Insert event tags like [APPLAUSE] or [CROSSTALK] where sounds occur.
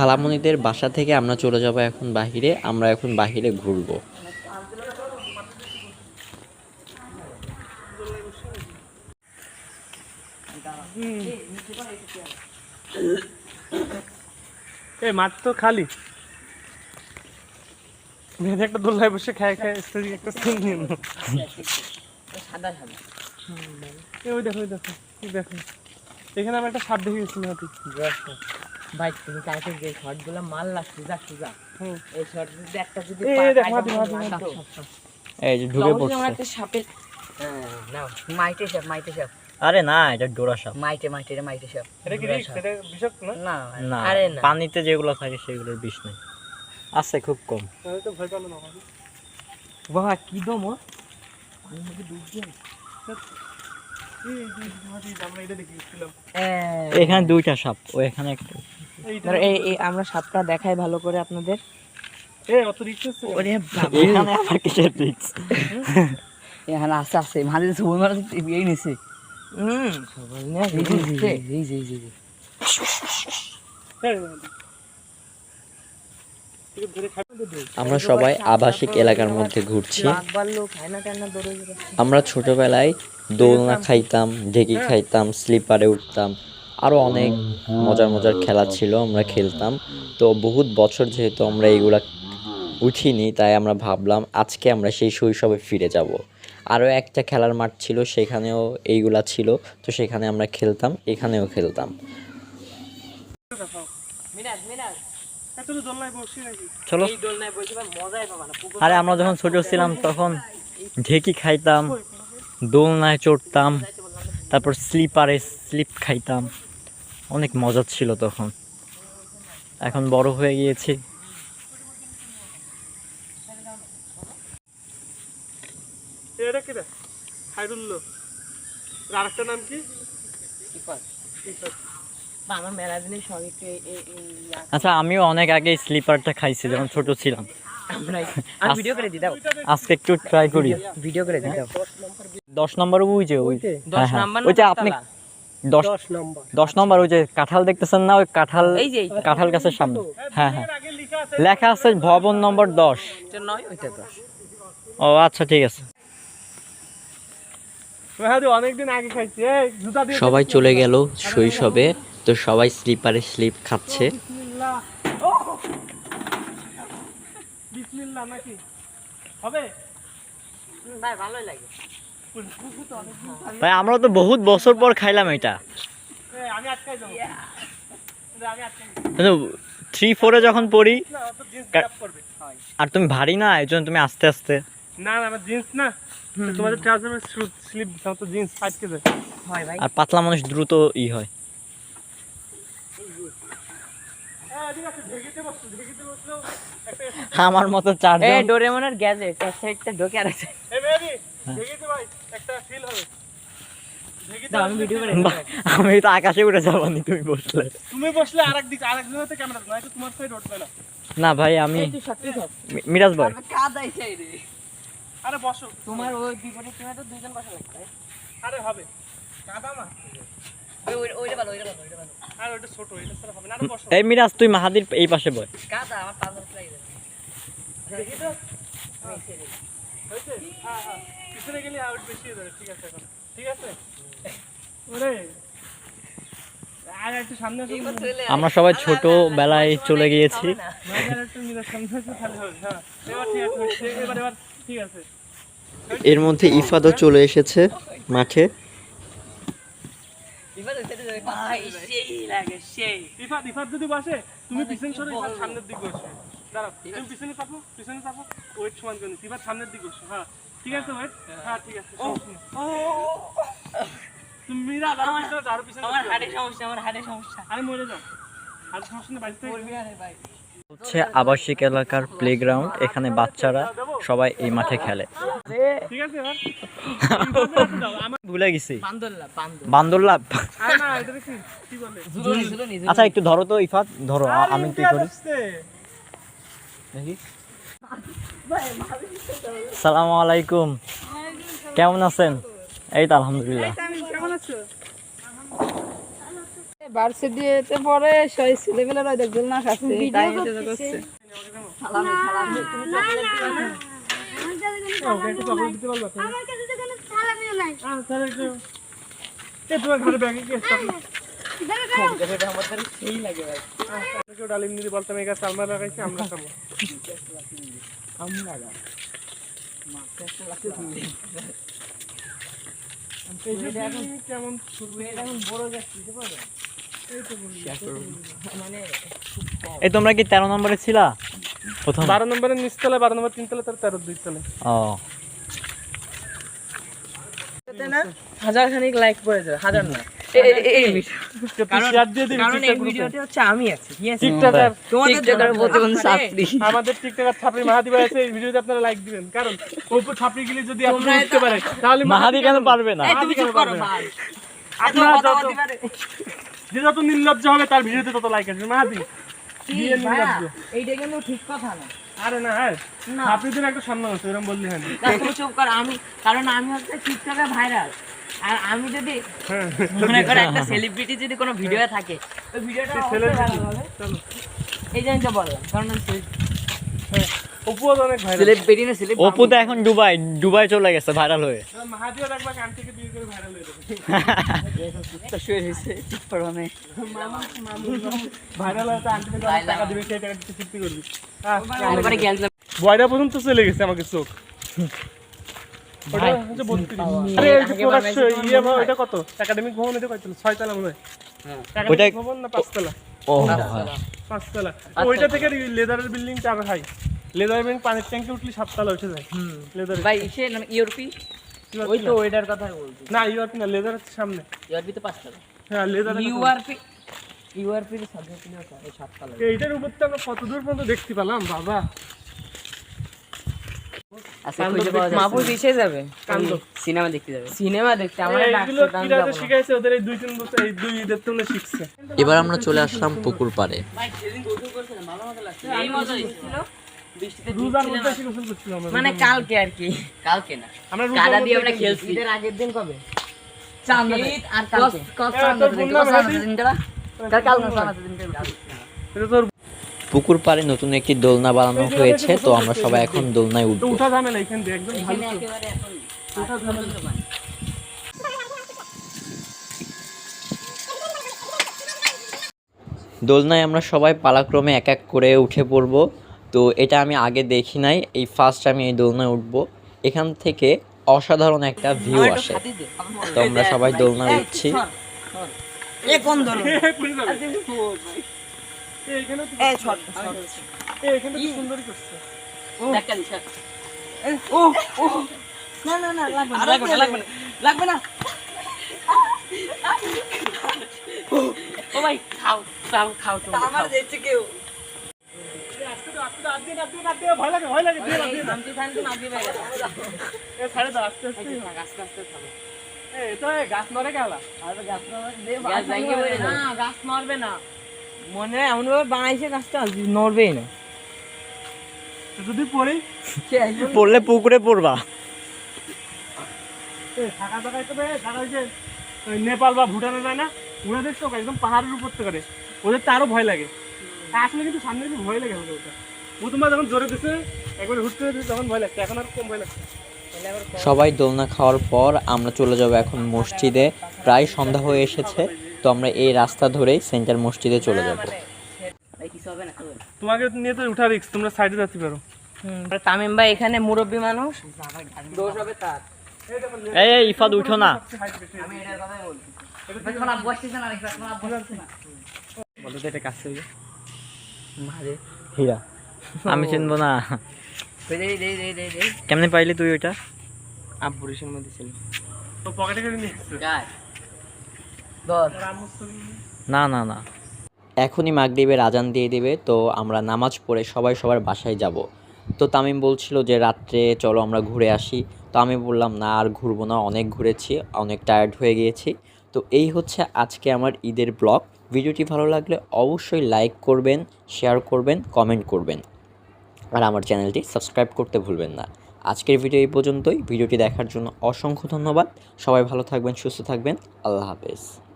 খালামণিদের বাসা থেকে আমরা চলে যাব এখন বাহিরে, আমরা এখন বাহিরে ঘুরবো। এই মাঠ তো খালি। মেয়েদের একটা দোল্লায় বসে খায় খায় একটা নাও। এই ওই দেখো ওই দেখো দেখো। এখানে আমি একটা সাপ দেখে গেছি হাতি ভাই তুমি কালকে যে শর্টগুলো মাল লাগছে সুজা এই শর্ট যদি একটা যদি এই, যে ঢুকে যদি আমার একটা সাপের হ্যাঁ, নাও মাইটে সাপ মাইটে সাপ। আরে না এটা ডোরা সাপ। মাইটে মাইটে রে মাইটে সাপ। এটা কি রিস্ক এটা বিষাক্ত না? না না আরে না। পানিতে যেগুলো থাকে সেগুলোর বিষ নেই। আছে খুব কম। তাহলে তো ভয় না বাবা কি দম ও? গেছিলাম। এই, এখানে দুইটা সাপ ও এখানে একটা। ধরো এই এই আমরা সাপটা দেখাই ভালো করে আপনাদের। আছে? আছে মাঝে এই নিছে। হুম এই যে, এই যে। আমরা সবাই আবাসিক এলাকার মধ্যে ঘুরছি। আমরা ছোটবেলায় দোলনা খাইতাম ঢেকি খাইতাম স্লিপারে উঠতাম। আরও অনেক মজার মজার খেলা ছিল আমরা খেলতাম। তো বহুত বছর যেহেতু আমরা এইগুলা উঠিনি তাই আমরা ভাবলাম আজকে আমরা সেই শৈশবে ফিরে যাব। আরও একটা খেলার মাঠ ছিল সেখানেও এইগুলা ছিল তো সেখানে আমরা খেলতাম এখানেও খেলতাম। চলো। আরে আমরা যখন ছোট ছিলাম তখন ঢেকি খাইতাম দোলনায় চড়তাম তারপর স্লিপারে স্লিপ খাইতাম। অনেক মজা ছিল তখন। এখন বড় হয়ে গিয়েছি। আরেকটা নাম কি? আচ্ছা আমিও অনেক আগে স্লিপারটা খাইছি যখন ছোট ছিলাম। ভিডিও [LAUGHS] করে দাও। আজকে একটু ট্রাই করি। ভিডিও করে দাও। দশ নম্বর ওই যে ওই দশ হ্যাঁ, হ্যাঁ। ওই যে আপনি দশ নম্বর। দশ নম্বর ওই যে কাঁঠাল দেখতেছেন না? ওই কাঁঠাল। কাঁঠাল গাছের সামনে। হ্যাঁ হ্যাঁ। লেখা আছে ভবন নম্বর দশ। নয় দশ। ও আচ্ছা ঠিক আছে। সবাই চলে গেল শৈশবে তো সবাই স্লিপারে স্লিপ খাচ্ছে। বিসমিল্লাহ। ও বিসমিল্লাহ নাকি? হবে? ভাই ভালোই লাগে। ভাই আমরা তো বহুত বছর পর খাইলাম এটা। থ্রি ফোরে যখন পড়ি আর তুমি ভারী না এই জন্য তুমি আস্তে আস্তে। না না আমার জিন্স না। তোমাদের ট্রাউজারের স্লিপ দিতাম তো জিন্স আটকে যায় হয় ভাই। আর পাতলা মানুষ দ্রুত ই হয়। আছে একটা আমার মতো এই চারজন ডোরেমনের গ্যাজেট এক সাইডটা ঢোকে আর ঢেকিতে ভাই। একটা ফিল হবে। ঢেকিতে দাও, আমি বসলে ভিডিও করে বাহ, আমি তো আকাশে উড়ে যাব তুমি বসলে। তুমি বসলে আরেক দিক আরেক জায়গাতে ক্যামেরা নয়তো তোমার সাইড উঠবে না। না ভাই আমি মি- মিরাজ ভাই। আরে বসো। তোমার ওই বিপরীত টিমে তো দুইজন বসা লাগবে আরে হবে। কাদা না ওই ওই- ওইটা ভালো ওইটা ভালো ওইটা ভালো। আর ওটা ছোট এটা ছাড়া হবে না। আরে বসো। এই মিরাজ তুই মাহাদির এই পাশে বয়। কাদা আমার পাঁচ হাজার লাগে দেখি তো। হয়েছে? হ্যাঁ হ্যাঁ। পিছনে গেলে আউট বেশি হয়ে ঠিক আছে এখন। ঠিক আছে? ওরে। আর একটু সামনে আসো। আমরা সবাই ছোট বেলায় চলে গিয়েছি। হ্যাঁ। এর মধ্যে ইফাদও চলে এসেছে মাঠে। ইফাত যদি বসে তুমি পিছন সরে সামনের দিকে বসবে। দাঁড়াও তুমি পিছনে চাপো পিছনে চাপো। ওয়েট সমান করে নিচ্ছি। সামনের দিকে বসো হ্যাঁ। ঠিক আছে ওয়েট হ্যাঁ ঠিক আছে তুমি মিরা দাঁড়াও পিছনে দাঁড়াও পিছনে আমার বসো। সমস্যা আমার হাড়ে সমস্যা। আরে মরে যাও। আর সমস্যা নেই বাড়িতে করবি আরে ভাই। হচ্ছে আবাসিক এলাকার প্লেগ্রাউন্ড এখানে বাচ্চারা সবাই এই মাঠে খেলে। ঠিক আছে এবার দাও, আমার ভুলে গেছি। বান্দরলা বান্দর। বান্দরলা? আরে না এটা কি কি বলে? ঝুলনি ঝুলনি আচ্ছা একটু ধরো তো ইফাত ধরো আমি কি করি আসছে। সালামু আলাইকুম কেমন আছেন এই তো আলহামদুলিল্লাহ ভার্সিটিতে পড়ে সেই ছেলেপেলেরা দেখবেন না খাচ্ছে তাই এটা করছে ওকে একটু চকলেট দিতে পারবা তুমি? আমার কাছে তো কোনো সালামিও নাই ডালিম দিদি বলতাম এই গাছ আমরা লাগাইছি আমরা খাব এই কেমন এই তোমরা কি তেরো নম্বরে ছিলা? প্রথম। বারো নম্বরের নিচতলা বারো নম্বর তিনতলা তার তেরো দুই তলা ও। হাজার খানিক লাইক পড়ে যাবে হাজার না। শেয়ার দিয়ে দিবি কারণ এই TikTok group এ। ভিডিওতে হচ্ছে আমি আছি ঠিক আছে? টিকটকার তোমাদের টিকটকার প্রতিবন্ধী ছাত্রী। আমাদের টিকটকার ছাপড়ি মাহাদি ভাই আছে এই ভিডিওতে আপনারা লাইক দিবেন। কারণ ওপর ছাপড়ি গেলে যদি আপনি তোমরা পারে তাহলে মাহাদি কেন পারবে না? মাহাদি কেন পারবে না? আপনারা যত যে যত নির্লজ্জ হবে তার ভিডিওতে তত লাইক আসবে। মাহাদি এইটা কিন্তু ঠিক কথা না। আরে না হ্যাঁ। ছাপড়িদের একটা সম্মান আছে এরকম বললি হ্যাঁ। চুপ কর আমি কারণ আমি হচ্ছে টিকটকে ভাইরাল আর আমি যদি হ্যাঁ। মনে করো একটা সেলিব্রিটি যদি কোনো ভিডিও থাকে ওই ভিডিওটা অবশ্যই ভালো হবে। এই জন্য তো বললাম কারণ। হ্যাঁ অপু তো এখন দুবাই দুবাই চলে গেছে ভাইরাল হয়ে। হয়ে যাবে। শুয়ে রয়েছে পরনে ভাইরাল তো আন্টি থেকে টাকা দিবে সেই টাকা দিতে চুক্তি করবি। একবারে গেলাম বয়রা পর্যন্ত চলে গেছে আমাকে চোখ। ওইটা- একাডেমিক ভবন না পাঁচতলা? ও পাঁচতলা। ওইটা থেকে লেদারের বিল্ডিং চার হাই। লেদার বিল্ডিং পানির ট্যাঙ্কে উঠলে সাততলা উঠে যায়। লেদার ভাই সে নাম ওই তো ওইটার কথা বলছি। না ইউআরপি না লেদার সামনে। ইউরপি তো পাঁচটা হ্যাঁ লেদার ইউআরপি ইউআরপি সাততলা। এইটার উপর তো আমরা কত দূর পর্যন্ত দেখতে পেলাম বাবা। খুঁজে পাওয়া যাচ্ছে মাহফুজ এসে যাবে? সিনেমা দেখতে যাবে। সিনেমা দেখতে আমার এইগুলো কি রাজা শিখাইছে ওদের এই দুই তিন বছর এই দুই ঈদের তুলে শিখছে। এবার আমরা চলে আসলাম পুকুর পাড়ে। আমরা। মানে কালকে আর কি। কালকে না। আমরা কাদা দিয়ে আমরা খেলছি। ঈদের আগের দিন কবে? ঈদ আর কালকে। এটা তোর পুকুর পাড়ে নতুন একটি দোলনা বানানো হয়েছে তো আমরা সবাই এখন দোলনায় উঠবো। উঠা ঝামেলা এখান দিয়ে একদম ভালো তো। একেবারে এখন উঠা ঝামেলা। দোলনায় আমরা সবাই পালাক্রমে এক এক করে উঠে পড়ব তো এটা আমি আগে দেখি নাই এই ফার্স্ট আমি এই দোলনায় উঠব। এখান থেকে অসাধারণ একটা ভিউ আসে। তো আমরা সবাই দোলনায় উঠছি। [LAUGHS] এই এখানে তো- এই এখানে তো সুন্দরই করছে। দেখা দিস ও ও। না না না লাগবে না লাগবে না। লাগবে না। ও ভাই খাও খাও খাও তুমি আমার দেখছে কেউ। আস্তে দাও, আস্তে দাও, আস্তে দাও, আস্তে দাও, আস্তে দাও, ভয় লাগে ভয় লাগে দিয়ে দাও, দিয়ে দাও। শান্তি শান্তি না দিবে এ, ছাড়ে দাও, আস্তে আস্তে। আস্তে আস্তে খাব এ, তো এ, গাছ নড়ে গেলা। গাছ নড়বে না। মনে হয় এমন ভাবে বানাইছে গাছটা নড়বেই না। যদি পড়ি? পড়লে পুকুরে পড়বা। থাকা জায়গায় তো যারা যে নেপাল বা ভুটানে যায় না? ওরা দেখছ একদম পাহাড়ের উপর থেকে করে ওদের তো আরও ভয় লাগে। আসলে কিন্তু সামনে কিন্তু ভয় লাগে আমাদের ওটা। প্রথমবার যখন জোরে দিছে একবার হুটতে দিছে তখন ভয় লাগছে। এখন আর কম ভয় লাগছে। সবাই দোলনা খাওয়ার পর আমরা চলে যাব এখন মসজিদে। প্রায় সন্ধ্যা হয়ে এসেছে। তো আমরা এই রাস্তা ধরেই সেন্টার মসজিদে চলে যাব। কিছু হবে না তোমাকে নিয়ে তো উঠা রিক্স তোমরা সাইডে যেতে পারো। তামিম ভাই এখানে মুরব্বী মানুষ। দোষ হবে তার। এই এই ইফাদ উঠো না। আমি এটার কথাই বলছি। না বলো তো এটা করবে মারে। হীরা। আমি চিনবো না। কেমনে পাইলি তুই ওইটা? আব্বুর মধ্যে ছিল। তো পকেটে করে নিয়ে ধর না না না। এখনই মাগরিবের আজান দিয়ে দেবে, তো আমরা নামাজ পড়ে সবাই সবার বাসায় যাব। তো তামিম বলছিল যে, রাত্রে চলো আমরা ঘুরে আসি। তো আমি বললাম, না, আর ঘুরবো না, অনেক ঘুরেছি, অনেক টায়ার্ড হয়ে গিয়েছি। তো এই হচ্ছে আজকে আমার ঈদের ব্লগ ভিডিওটি ভালো লাগলে অবশ্যই লাইক করবেন শেয়ার করবেন কমেন্ট করবেন। আর আমার চ্যানেলটি সাবস্ক্রাইব করতে ভুলবেন না। আজকের ভিডিও এই পর্যন্তই। ভিডিওটি দেখার জন্য অসংখ্য ধন্যবাদ। সবাই ভালো থাকবেন, সুস্থ থাকবেন। আল্লাহ হাফেজ।